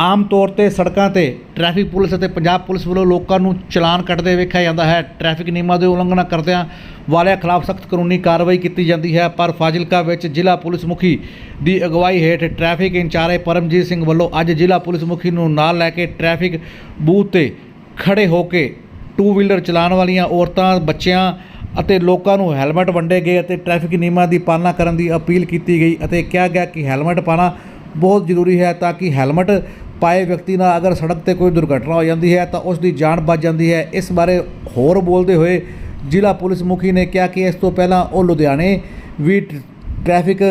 ਆਮ ਤੌਰ ਤੇ ਸੜਕਾਂ ਤੇ ਟ੍ਰੈਫਿਕ ਪੁਲਿਸ ਅਤੇ ਪੰਜਾਬ ਪੁਲਿਸ ਵੱਲੋਂ ਲੋਕਾਂ ਨੂੰ ਚਲਾਨ ਕੱਟਦੇ ਵੇਖਿਆ ਜਾਂਦਾ ਹੈ। ਟ੍ਰੈਫਿਕ ਨਿਯਮਾਂ ਦੀ ਉਲੰਘਣਾ ਕਰਦਿਆਂ ਵਾਲਿਆਂ ਖਿਲਾਫ ਸਖਤ ਕਾਨੂੰਨੀ ਕਾਰਵਾਈ ਕੀਤੀ ਜਾਂਦੀ ਹੈ। ਪਰ ਫਾਜ਼ਿਲਕਾ ਵਿੱਚ ਜ਼ਿਲ੍ਹਾ ਪੁਲਿਸ ਮੁਖੀ ਦੀ ਅਗਵਾਈ ਹੇਠ ਟ੍ਰੈਫਿਕ ਇੰਚਾਰਜ ਪਰਮਜੀਤ ਸਿੰਘ ਵੱਲੋਂ ਅੱਜ ਜ਼ਿਲ੍ਹਾ ਪੁਲਿਸ ਮੁਖੀ ਨੂੰ ਨਾਲ ਲੈ ਕੇ ਟ੍ਰੈਫਿਕ ਬੂਥ ਤੇ ਖੜੇ ਹੋ ਕੇ ਟੂ ਵੀਲਰ ਚਲਾਉਣ ਵਾਲੀਆਂ ਔਰਤਾਂ, ਬੱਚਿਆਂ ਅਤੇ ਲੋਕਾਂ ਨੂੰ ਹੈਲਮਟ ਵੰਡੇ ਗਏ ਅਤੇ ਟ੍ਰੈਫਿਕ ਨਿਯਮਾਂ ਦੀ ਪਾਲਣਾ ਕਰਨ ਦੀ ਅਪੀਲ ਕੀਤੀ ਗਈ ਅਤੇ ਕਿਹਾ ਗਿਆ ਕਿ ਹੈਲਮਟ ਪਾਣਾ ਬਹੁਤ ਜ਼ਰੂਰੀ ਹੈ ਤਾਂ ਕਿ ਹੈਲਮਟ ਪਾਏ ਵਿਅਕਤੀ ਨਾਲ ਅਗਰ ਸੜਕ ਤੇ ਕੋਈ ਦੁਰਘਟਨਾ ਹੋ ਜਾਂਦੀ ਹੈ ਤਾਂ ਉਸ ਦੀ ਜਾਨ ਬਚ ਜਾਂਦੀ ਹੈ। ਇਸ ਬਾਰੇ ਹੋਰ ਬੋਲਦੇ ਹੋਏ ਜ਼ਿਲ੍ਹਾ ਪੁਲਿਸ ਮੁਖੀ ਨੇ ਕਿਹਾ ਕਿ ਇਸ ਤੋਂ ਪਹਿਲਾਂ ਉਹ ਲੁਧਿਆਣੇ ਵੀ ਟ- ਟ੍ਰੈਫਿਕ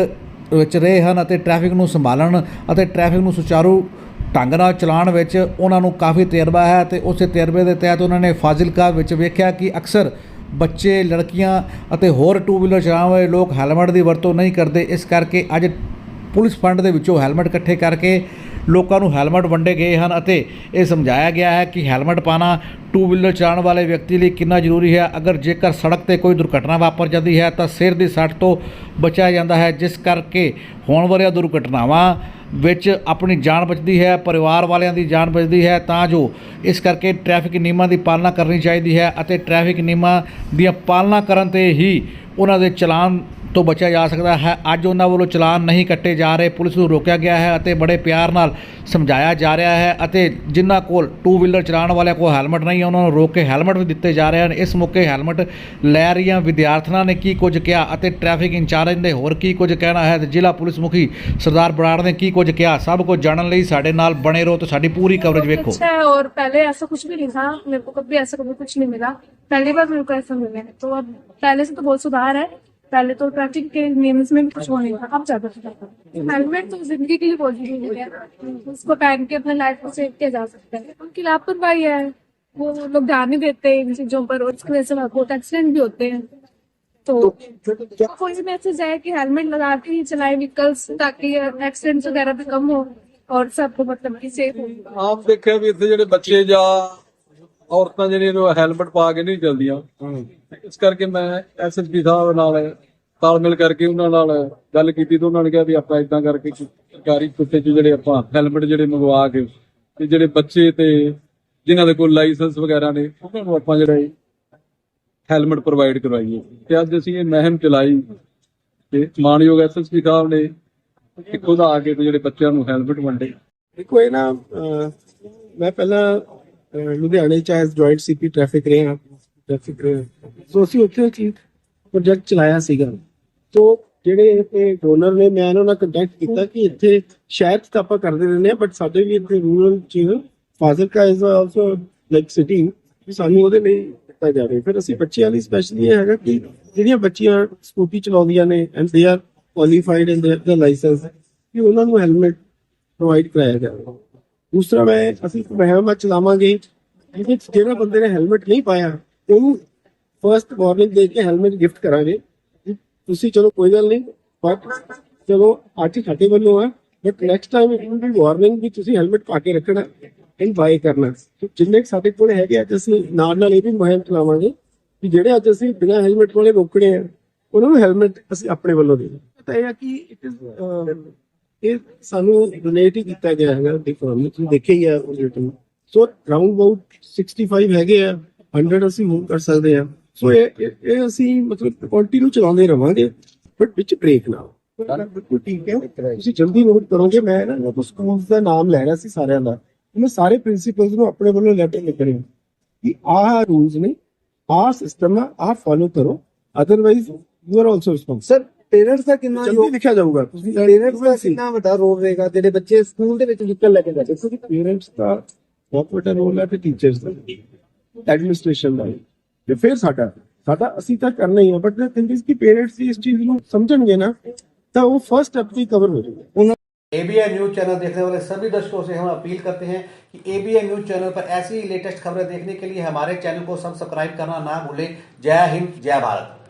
ਵਿੱਚ ਰਹੇ ਹਨ ਅਤੇ ਟ੍ਰੈਫਿਕ ਨੂੰ ਸੰਭਾਲਣ ਅਤੇ ਟ੍ਰੈਫਿਕ ਨੂੰ ਸੁਚਾਰੂ ਢੰਗ ਨਾਲ ਚਲਾਉਣ ਵਿੱਚ ਉਹਨਾਂ ਨੂੰ ਕਾਫੀ ਤਜਰਬਾ ਹੈ ਤੇ ਉਸੇ ਤਜਰਬੇ ਦੇ ਤਹਿਤ ਉਹਨਾਂ ਨੇ ਫਾਜ਼ਿਲਕਾ ਵਿੱਚ ਵੇਖਿਆ ਕਿ ਅਕਸਰ ਬੱਚੇ, ਲੜਕੀਆਂ ਅਤੇ ਹੋਰ ਟੂ ਵੀਲਰ ਚਲਾਉਣ ਵਾਲੇ ਲੋਕ ਹੈਲਮਟ ਦੀ ਵਰਤੋਂ ਨਹੀਂ ਕਰਦੇ। ਇਸ ਕਰਕੇ ਅੱਜ ਪੁਲਿਸ ਫੰਡ ਦੇ ਵਿੱਚੋਂ ਹੈਲਮਟ ਇਕੱਠੇ ਕਰਕੇ ਲੋਕਾਂ ਨੂੰ ਹੈਲਮਟ ਵੰਡੇ ਗਏ ਹਨ ਅਤੇ ਇਹ ਸਮਝਾਇਆ ਗਿਆ ਹੈ ਕਿ ਹੈਲਮਟ ਪਾਣਾ ਟੂ ਵੀਲਰ ਚਲਾਉਣ ਵਾਲੇ ਵਿਅਕਤੀ ਲਈ ਕਿੰਨਾ ਜ਼ਰੂਰੀ ਹੈ। ਅਗਰ ਜੇਕਰ ਸੜਕ ਤੇ ਕੋਈ ਦੁਰਘਟਨਾ ਵਾਪਰ ਜਾਂਦੀ ਹੈ ਤਾਂ ਸਿਰ ਦੀ ਸੱਟ ਤੋਂ ਬਚਿਆ ਜਾਂਦਾ ਹੈ, ਜਿਸ ਕਰਕੇ ਹੋਣ ਵਾਲੀਆਂ ਦੁਰਘਟਨਾਵਾਂ ਵਿੱਚ ਆਪਣੀ ਜਾਨ ਬਚਦੀ ਹੈ, ਪਰਿਵਾਰ ਵਾਲਿਆਂ ਦੀ ਜਾਨ ਬਚਦੀ ਹੈ। ਤਾਂ ਜੋ ਇਸ ਕਰਕੇ ਟ੍ਰੈਫਿਕ ਨਿਯਮਾਂ ਦੀ ਪਾਲਣਾ ਕਰਨੀ ਚਾਹੀਦੀ ਹੈ ਅਤੇ ਟ੍ਰੈਫਿਕ ਨਿਯਮਾਂ ਦੀਆਂ ਪਾਲਣਾ ਕਰਨ ਤੇ ਹੀ ਉਹਨਾਂ ਦੇ ਚਲਾਨ ਤੋਂ ਬਚਿਆ ਜਾ ਸਕਦਾ ਹੈ ਅੱਜ ਉਹਨਾਂ ਵੱਲੋਂ ਚਲਾਨ ਨਹੀਂ ਕੱਟੇ ਜਾ ਰਹੇ ਪੁਲਿਸ ਨੂੰ ਰੋਕਿਆ ਗਿਆ ਹੈ ਅਤੇ ਬੜੇ ਪਿਆਰ ਨਾਲ ਸਮਝਾਇਆ ਜਾ ਰਿਹਾ ਹੈ ਅਤੇ ਜਿਨ੍ਹਾਂ ਕੋਲ ਟੂ ਵੀਲਰ ਚਲਾਉਣ ਵਾਲਿਆਂ ਕੋਲ ਹੈਲਮਟ ਨਹੀਂ ਹੈ ਉਹਨਾਂ ਨੂੰ ਰੋਕ ਕੇ ਹੈਲਮਟ ਵੀ ਦਿੱਤੇ ਜਾ ਰਹੇ ਹਨ ਇਸ ਮੌਕੇ ਹੈਲਮਟ ਲੈ ਰਹੀਆਂ ਵਿਦਿਆਰਥਣਾਂ ਨੇ ਕੀ ਕੁਝ ਕਿਹਾ ਅਤੇ ਟ੍ਰੈਫਿਕ ਇੰਚਾਰਜ ਨੇ ਹੋਰ ਕੀ ਕੁਝ ਕਹਿਣਾ ਹੈ ਤੇ ਜ਼ਿਲ੍ਹਾ ਪੁਲਿਸ ਮੁਖੀ ਸਰਦਾਰ ਬਰਾੜ ਨੇ ਕੀ ਕੁਝ ਕਿਹਾ ਸਭ ਕੁਝ ਜਾਣਨ ਲਈ ਸਾਡੇ ਨਾਲ ਬਣੇ ਰਹੋ ਤੇ ਸਾਡੀ ਪੂਰੀ ਕਵਰੇਜ ਵੇਖੋ अच्छा है और पहले ऐसा कुछ भी नहीं था मेरे को कभी ऐसा कभी कुछ नहीं मिला पहली बार मेरे को ऐसा मिला है तो अब पहले से तो बहुत सुधार है पहले तो ट्रैफिक के नियम में भी कुछ वो नहीं था अब ज्यादा सुधार है हेलमेट तो जिंदगी के लिए बहुत जरूरी है उसको पहन के अपने लाइफ को सेव किया जा सकता है उनकी लापरवाही है वो लोग ध्यान नहीं देते इन चीजों पर और इसकी वजह से बहुत एक्सीडेंट भी होते हैं तो कोई भी मैसेज है कि हेलमेट लगा के ही चलाए व्हीकल्स ताकि एक्सीडेंट्स वगैरह भी कम हो और सबको मतलब कि सेफ हो ਆਮ ਦੇਖਿਆ ਵੀ ਇੱਥੇ ਜਿਹੜੇ ਬੱਚੇ ਜਾਂ ਔਰਤਾਂ ਜਿਹੜੀਆਂ ਨੇ ਉਹ ਹੈਲਮਟ ਪਾ ਕੇ ਨਹੀਂ ਚੱਲਦੀਆਂ। ਇਸ ਕਰਕੇ ਮੈਂ ਐਸਐਸਪੀ ਸਾਹਿਬ ਨਾਲ ਤਾਲਮੇਲ ਕਰਕੇ ਉਹਨਾਂ ਨਾਲ ਗੱਲ ਕੀਤੀ ਤੇ ਉਹਨਾਂ ਨੇ ਕਿਹਾ ਵੀ ਆਪਾਂ ਇਦਾਂ ਕਰਕੇ ਕਿ ਸਰਕਾਰੀ ਕੁੱਤੇ ਚ ਜਿਹੜੇ ਆਪਾਂ ਹੈਲਮਟ ਜਿਹੜੇ ਮੰਗਵਾ ਕੇ ਤੇ ਜਿਹੜੇ ਬੱਚੇ ਤੇ ਜਿਨ੍ਹਾਂ ਦੇ ਕੋਲ ਲਾਇਸੈਂਸ ਵਗੈਰਾ ਨੇ ਉਹਨਾਂ ਨੂੰ ਆਪਾਂ ਜਿਹੜਾ ਹੈਲਮਟ ਪ੍ਰੋਵਾਈਡ ਕਰਵਾਈਏ। ਤੇ ਅੱਜ ਅਸੀਂ ਇਹ ਮੁਹਿੰਮ ਚਲਾਈ ਤੇ ਮਾਨਯੋਗ ਐਸਐਸਪੀ ਸਾਹਿਬ ਨੇ ਇੱਕੋ ਦਾ ਆ ਕੇ ਜਿਹੜੇ ਬੱਚਿਆਂ ਨੂੰ ਹੈਲਮਟ ਵੰਡੇ। ਦੇਖੋ ਇਹ ਨਾ ਮੈਂ ਪਹਿਲਾਂ ਲੁਧਿਆਣੇ ਚ ਐਸ ਜੁਆਇੰਟ ਸੀਪੀ ਟ੍ਰੈਫਿਕ ਰਿਹਾ ਟ੍ਰੈਫਿਕ ਸੋ ਅਸੀਂ ਉੱਥੇ ਇੱਕ ਪ੍ਰੋਜੈਕਟ ਚਲਾਇਆ ਸੀਗਾ। ਤੋਂ ਜਿਹੜੇ ਇਹ ਡੋਨਰ ਨੇ, ਮੈਂ ਉਹਨਾਂ ਨਾਲ ਕੰਟੈਕਟ ਕੀਤਾ ਕਿ ਇੱਥੇ ਸ਼ਹਿਰ 'ਚ ਤਾਂ ਆਪਾਂ ਕਰਦੇ ਰਹਿੰਦੇ ਆ ਬਟ ਸਾਡੇ ਵੀ ਇੱਥੇ ਰੂਰਲ ਚ Fazilka is also like city ਸਾਨੂੰ ਉਹਦੇ ਲਈ ਦਿੱਤਾ ਜਾਵੇ ਫਿਰ ਅਸੀਂ ਬੱਚਿਆਂ ਲਈ ਸਪੈਸ਼ਲੀ ਇਹ ਹੈਗਾ ਕਿ ਜਿਹੜੀਆਂ ਬੱਚੀਆਂ ਸਕੂਟੀ ਚਲਾਉਂਦੀਆਂ ਨੇ and they are qualified and ਦੇ ਦਾ ਲਾਇਸੈਂਸ ਕਿ ਉਹਨਾਂ ਨੂੰ ਹੈਲਮਟ ਪ੍ਰੋਵਾਈਡ ਕਰਾਇਆ ਜਾਵੇ ਦੂਸਰਾ ਮੈਂ ਅਸੀਂ ਇੱਕ ਚਲਾਵਾਂਗੇ ਜਿਹਦੇ ਜਿਹੜਾ ਬੰਦੇ ਨੇ ਹੈਲਮਟ ਨਹੀਂ ਪਾਇਆ, ਉਹਨੂੰ ਫਰਸਟ ਵਾਰਨਿੰਗ ਦੇ ਕੇ ਹੈਲਮਟ ਗਿਫਟ ਕਰਾਂਗੇ। ਤੁਸੀਂ ਚਲੋ ਕੋਈ ਗੱਲ ਨਹੀਂ ਬਟ ਚਲੋ ਅੱਜ ਸਾਡੇ ਵੱਲੋਂ ਆ but next time it will be warning ਵੀ ਤੁਸੀਂ ਹੈਲਮਟ ਪਾ ਕੇ ਰੱਖਣਾ ਐਂਡ ਬਾਈ ਕਰਨਾ। ਜਿੰਨੇ ਸਾਡੇ ਕੋਲ ਹੈਗੇ ਅੱਜ ਅਸੀਂ ਨਾਲ ਨਾਲ ਇਹ ਵੀ ਮੁਹਿੰਮ ਚਲਾਵਾਂਗੇ ਕਿ ਜਿਹੜੇ ਅੱਜ ਅਸੀਂ ਬਿਨਾਂ ਹੈਲਮਟ ਵਾਲੇ ਰੋਕਣੇ ਆ, ਉਹਨਾਂ ਨੂੰ ਹੈਲਮਟ ਅਸੀਂ ਆਪਣੇ ਵੱਲੋਂ ਦੇ ਤਾਂ ਇਹ ਆ ਕਿ ਇਟ ਇਜ਼ ਇਹ ਸਾਨੂੰ ਡੋਨੇਟ ਹੀ ਕੀਤਾ ਗਿਆ ਹੈਗਾ ਦੀ ਫਰਮ ਤੁਸੀਂ ਦੇਖਿਆ ਹੀ ਆ ਉਹ ਰਿਟਨ ਸੋ ਰਾਉਂਡ ਅਬਾਊਟ 65 ਹੈਗੇ ਆ 100 ਅਸੀਂ ਹੋਰ ਕਰ ਸਕਦੇ ਆ। ਸੋ ਇਹ ਇਹ- ਅਸੀਂ ਮਤਲਬ ਕੰਟੀਨਿਊ ਚਲਾਉਂਦੇ ਰਵਾਂਗੇ ਬਟ ਵਿੱਚ ਬ੍ਰੇਕ ਨਾ। ਬਿਲਕੁਲ ਠੀਕ ਹੈ। ਤੁਸੀਂ ਜਲਦੀ ਨੋਟ ਕਰੋਗੇ ਮੈਂ ਨਾ ਉਹ ਸਕੂਲਸ ਦਾ ਨਾਮ ਲੈ ਰਿਹਾ ਸੀ ਸਾਰਿਆਂ ਦਾ। ਮੈਂ ਸਾਰੇ ਪ੍ਰਿੰਸੀਪਲਸ ਨੂੰ ਆਪਣੇ ਵੱਲੋਂ ਲੈਟਰ ਲਿਖ ਰਿਹਾ। ਕਿ ਆਹ ਰੂਲਸ ਨੇ ਆਹ ਸਿਸਟਮ ਆ ਆਹ ਫੋਲੋ ਕਰੋ otherwise you are also responsible parents ਦਾ ਕਿੰਨਾ ਜਲਦੀ ਲਿਖਿਆ ਜਾਊਗਾ ਤੁਸੀਂ ਪੇਰੈਂਟਸ ਦਾ ਕਿੰਨਾ ਵੱਡਾ ਰੋਲ ਰਹੇਗਾ ਜਿਹੜੇ ਬੱਚੇ ਸਕੂਲ ਦੇ ਵਿੱਚ ਵਹੀਕਲ ਲੈ ਕੇ ਜਾਂਦੇ ਦੇਖੋ ਕਿ ਪੇਰੈਂਟਸ ਦਾ ਬਹੁਤ ਵੱਡਾ ਰੋਲ ਹੈ ਤੇ ਟੀਚਰਸ ਦਾ ਐਡਮਿਨਿਸਟ੍ਰੇਸ਼ਨ ਦਾ ਤੇ ਫਿਰ ਸਾਡਾ ਸਾਡਾ ਅਸੀਂ ਤਾਂ ਕਰਨਾ ਹੀ ਹੈ ਬਟ ਦ ਥਿੰਗ ਇਜ਼ ਕਿ ਪੇਰੈਂਟਸ ਇਸ ਚੀਜ਼ ਨੂੰ ਸਮਝਣਗੇ ਨਾ ਤਾਂ ਉਹ ਫਰਸਟ ਸਟੈਪ ਵੀ ਕਵਰ ਹੋ ਜਾਊਗਾ एबीएन न्यूज चैनल देखने वाले सभी दर्शकों से हम अपील करते हैं कि एबीएन न्यूज चैनल पर ऐसी ही लेटेस्ट खबरें देखने के लिए हमारे चैनल को सब्सक्राइब करना ना भूलें जय हिंद जय भारत